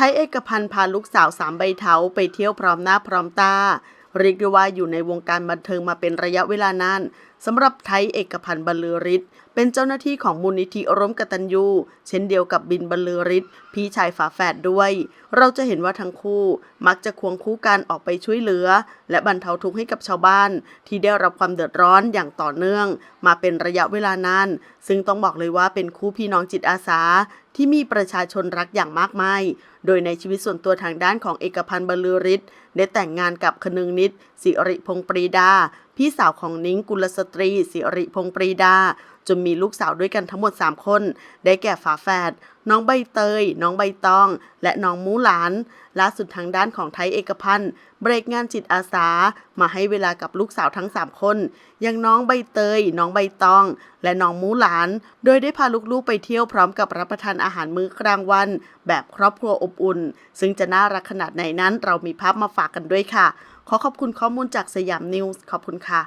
ไทยเอกพันธ์พาลูกสาวสามใบเทาไปเที่ยวพร้อมหน้าพร้อมตา เรียกได้ว่าอยู่ในวงการบันเทิงมาเป็นระยะเวลานานสำหรับไทยเอกพันธ์บรรลือฤทธิ์เป็นเจ้าหน้าที่ของมูลนิธิร่มกตัญญูเช่นเดียวกับบินบรรลือฤทธิ์พี่ชายฝาแฝดด้วย เราจะเห็นว่าทั้งคู่มักจะควงคู่กันออกไปช่วยเหลือ และบรรเทาทุกข์ให้กับชาวบ้าน ที่ได้รับความเดือดร้อนอย่างต่อเนื่อง มาเป็นระยะเวลานานซึ่งต้องบอกเลยว่าเป็นคู่พี่น้องจิตอาสาที่มีประชาชนรักอย่างมากมาย โดยในชีวิตส่วนตัวทางด้านของเอกพันธ์บรรลือฤทธิ์ได้แต่งงานกับคนึงนิดสิริพงปรีดา พี่สาวของนิ้งกุลสตรีสิริพงปรีดา จนมีลูกสาวด้วยกันทั้งหมด 3 คน ได้แก่ฝาแฝดน้องใบเตย น้องใบตอง และน้องมูหลาน ล่าสุดทางด้านของไทยเอกพันธ์เบรกงานจิตอาสา มาให้เวลากับลูกสาวทั้ง 3 คน อย่างน้องใบเตย น้องใบตอง และน้องมูหลาน โดยได้พาลูกๆไปเที่ยวพร้อมกับรับประทานอาหารมื้อกลางวัน แบบครอบครัวอบอุ่น ซึ่งจะน่ารักขนาดไหนนั้น เรามีภาพมาฝากกันด้วยค่ะ ขอขอบคุณข้อมูลจากสยามนิวส์ขอบคุณค่ะ